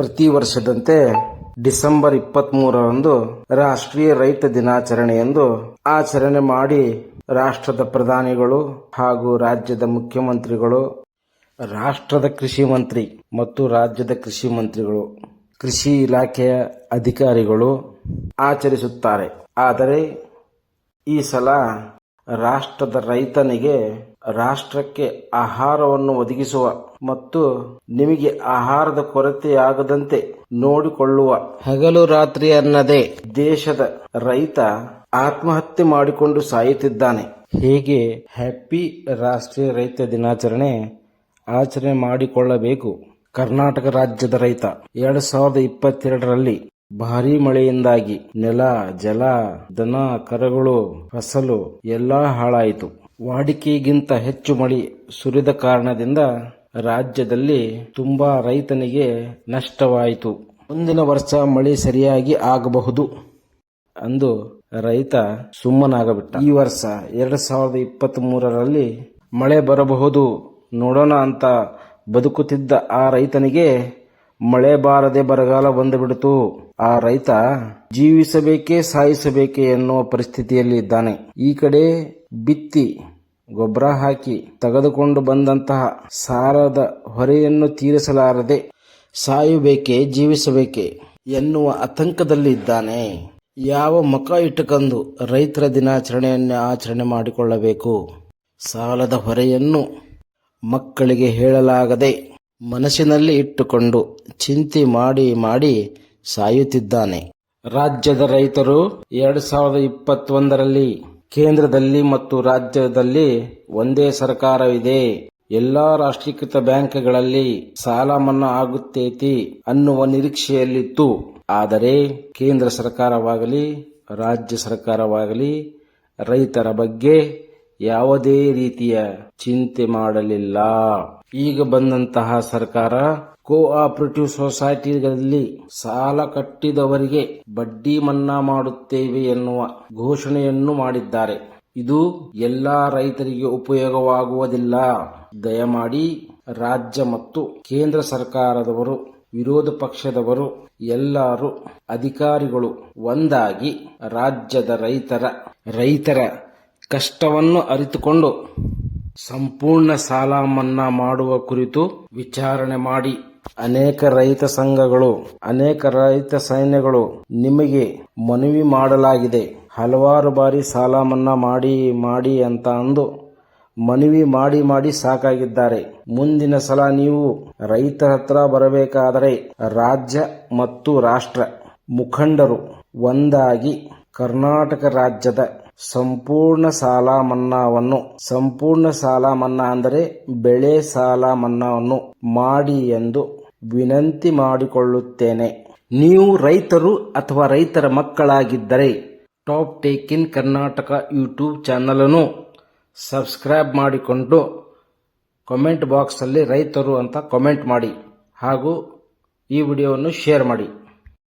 ಪ್ರತಿ ವರ್ಷದಂತೆ ಡಿಸೆಂಬರ್ ಇಪ್ಪತ್ತ್ ಮೂರರಂದು ರಾಷ್ಟ್ರೀಯ ರೈತ ದಿನಾಚರಣೆ ಎಂದು ಆಚರಣೆ ಮಾಡಿ ರಾಷ್ಟ್ರದ ಪ್ರಧಾನಿಗಳು ಹಾಗೂ ರಾಜ್ಯದ ಮುಖ್ಯಮಂತ್ರಿಗಳು, ರಾಷ್ಟ್ರದ ಕೃಷಿ ಮಂತ್ರಿ ಮತ್ತು ರಾಜ್ಯದ ಕೃಷಿ ಮಂತ್ರಿಗಳು, ಕೃಷಿ ಇಲಾಖೆಯ ಅಧಿಕಾರಿಗಳು ಆಚರಿಸುತ್ತಾರೆ. ಆದರೆ ಈ ಸಲ ರಾಷ್ಟ್ರದ ರೈತನಿಗೆ ರಾಷ್ಟ್ರಕ್ಕೆ ಆಹಾರವನ್ನು ಒದಗಿಸುವ ಮತ್ತು ನಿಮಗೆ ಆಹಾರದ ಕೊರತೆಯಾಗದಂತೆ ನೋಡಿಕೊಳ್ಳುವ. ಹಗಲು ರಾತ್ರಿ ಅನ್ನದೇ. ದೇಶದ ರೈತ ಆತ್ಮಹತ್ಯೆ ಮಾಡಿಕೊಂಡು ಸಾಯುತ್ತಿದ್ದಾನೆ. ಹೇಗೆ ಹ್ಯಾಪಿ ರಾಷ್ಟ್ರೀಯ ರೈತ ದಿನಾಚರಣೆ ಆಚರಣೆ ಮಾಡಿಕೊಳ್ಳಬೇಕು. ಕರ್ನಾಟಕ ರಾಜ್ಯದ ರೈತ. ಎರಡ್ ಸಾವಿರದ ಇಪ್ಪತ್ತೆರಡರಲ್ಲಿ ಭಾರೀ ಮಳೆಯಿಂದಾಗಿ ನೆಲ ಜಲ ದನ ಕರಗಳು ಫಸಲು ಎಲ್ಲಾ ಹಾಳಾಯಿತು. ವಾಡಿಕೆಗಿಂತ ಹೆಚ್ಚು ಮಳೆ ಸುರಿದ ಕಾರಣದಿಂದ ರಾಜ್ಯದಲ್ಲಿ ತುಂಬಾ ರೈತನಿಗೆ ನಷ್ಟವಾಯಿತು. ಮುಂದಿನ ವರ್ಷ ಮಳೆ ಸರಿಯಾಗಿ ಆಗಬಹುದು ಅಂದು ರೈತ ಸುಮ್ಮನಾಗಬಿಟ್ಟ. ಈ ವರ್ಷ ಎರಡ್ ಸಾವಿರದ ಇಪ್ಪತ್ತ್ ಮೂರರಲ್ಲಿ ಮಳೆ ಬರಬಹುದು, ನೋಡೋಣ ಅಂತ ಬದುಕುತ್ತಿದ್ದ ಆ ರೈತನಿಗೆ ಮಳೆ ಬಾರದೆ ಬರಗಾಲ ಬಂದುಬಿಡಿತು. ಆ ರೈತ ಜೀವಿಸಬೇಕೇ ಸಾಯಿಸಬೇಕೇ ಎನ್ನುವ ಪರಿಸ್ಥಿತಿಯಲ್ಲಿ ಇದ್ದಾನೆ. ಈ ಕಡೆ ಬಿತ್ತಿ, ಗೊಬ್ಬರ ಹಾಕಿ ತೆಗೆದುಕೊಂಡು ಬಂದಂತಹ ಸಾರದ ಹೊರೆಯನ್ನು ತೀರಿಸಲಾರದೆ ಸಾಯಬೇಕೆ, ಜೀವಿಸಬೇಕೆ ಎನ್ನುವ ಆತಂಕದಲ್ಲಿ ಇದ್ದಾನೆ ಯಾವ ಮುಖ ಇಟ್ಟುಕೊಂಡು ರೈತರ ದಿನಾಚರಣೆಯನ್ನು ಆಚರಣೆ ಮಾಡಿಕೊಳ್ಳಬೇಕು? ಸಾಲದ ಹೊರೆಯನ್ನು ಮಕ್ಕಳಿಗೆ ಹೇಳಲಾಗದೆ ಮನಸ್ಸಿನಲ್ಲಿ ಇಟ್ಟುಕೊಂಡು ಚಿಂತೆ ಮಾಡಿ ಮಾಡಿ ಸಾಯುತ್ತಿದ್ದಾನೆ. ರಾಜ್ಯದ ರೈತರು ಎರಡು ಸಾವಿರದ ಇಪ್ಪತ್ತೊಂದರಲ್ಲಿ ಕೇಂದ್ರದಲ್ಲಿ ಮತ್ತು ರಾಜ್ಯದಲ್ಲಿ ಒಂದೇ ಸರ್ಕಾರವಿದೆ. ಎಲ್ಲಾ ರಾಷ್ಟ್ರೀಕೃತ ಬ್ಯಾಂಕ್ಗಳಲ್ಲಿ ಸಾಲ ಮನ್ನಾ ಆಗುತ್ತೈತಿ ಅನ್ನುವ ನಿರೀಕ್ಷೆಯಲ್ಲಿತ್ತು. ಆದರೆ ಕೇಂದ್ರ ಸರ್ಕಾರವಾಗಲಿ, ರಾಜ್ಯ ಸರ್ಕಾರವಾಗಲಿ ರೈತರ ಬಗ್ಗೆ ಯಾವುದೇ ರೀತಿಯ ಚಿಂತೆ ಮಾಡಲಿಲ್ಲ. ಈಗ ಬಂದಂತಹ ಸರ್ಕಾರ ಕೋಆಪರೇಟಿವ್ ಸೊಸೈಟಿಗಳಲ್ಲಿ ಸಾಲ ಕಟ್ಟಿದವರಿಗೆ ಬಡ್ಡಿ ಮನ್ನಾ ಮಾಡುತ್ತೇವೆ ಎನ್ನುವ ಘೋಷಣೆಯನ್ನು ಮಾಡಿದ್ದಾರೆ. ಇದು ಎಲ್ಲಾ ರೈತರಿಗೆ ಉಪಯೋಗವಾಗುವುದಿಲ್ಲ. ದಯಮಾಡಿ ರಾಜ್ಯ ಮತ್ತು ಕೇಂದ್ರ ಸರ್ಕಾರದವರು, ವಿರೋಧ ಪಕ್ಷದವರು, ಎಲ್ಲರೂ, ಅಧಿಕಾರಿಗಳು ಒಂದಾಗಿ ರಾಜ್ಯದ ರೈತರ ರೈತರ ಕಷ್ಟವನ್ನು ಅರಿತುಕೊಂಡು ಸಂಪೂರ್ಣ ಸಾಲ ಮನ್ನಾ ಮಾಡುವ ಕುರಿತು ವಿಚಾರಣೆ ಮಾಡಿ. ಅನೇಕ ರೈತ ಸಂಘಗಳು, ಅನೇಕ ರೈತ ಸೈನ್ಯಗಳು ನಿಮಗೆ ಮನವಿ ಮಾಡಲಾಗಿದೆ. ಹಲವಾರು ಬಾರಿ ಸಾಲ ಮನ್ನಾ ಮಾಡಿ ಮಾಡಿ ಅಂತ ಅಂದು ಮನವಿ ಮಾಡಿ ಮಾಡಿ ಸಾಕಾಗಿದ್ದಾರೆ. ಮುಂದಿನ ಸಲ ನೀವು ರೈತ ಹತ್ರ ಬರಬೇಕಾದರೆ ರಾಜ್ಯ ಮತ್ತು ರಾಷ್ಟ್ರ ಮುಖಂಡರು ಒಂದಾಗಿ ಕರ್ನಾಟಕ ರಾಜ್ಯದ ಸಂಪೂರ್ಣ ಸಾಲ ಮನ್ನಾವನ್ನು ಸಂಪೂರ್ಣ ಸಾಲ ಮನ್ನಾ ಅಂದರೆ ಬೆಳೆ ಸಾಲ ಮನ್ನಾವನ್ನು ಮಾಡಿ ಎಂದು ವಿನಂತಿ ಮಾಡಿಕೊಳ್ಳುತ್ತೇನೆ. ನೀವು ರೈತರು ಅಥವಾ ರೈತರ ಮಕ್ಕಳಾಗಿದ್ದರೆ top take in Karnataka YouTube channel ಅನ್ನು ಸಬ್ಸ್ಕ್ರೈಬ್ ಮಾಡಿಕೊಂಡು ಕಾಮೆಂಟ್ ಬಾಕ್ಸಲ್ಲಿ ರೈತರು ಅಂತ ಕಾಮೆಂಟ್ ಮಾಡಿ ಹಾಗೂ ಈ ವಿಡಿಯೋವನ್ನು ಶೇರ್ ಮಾಡಿ.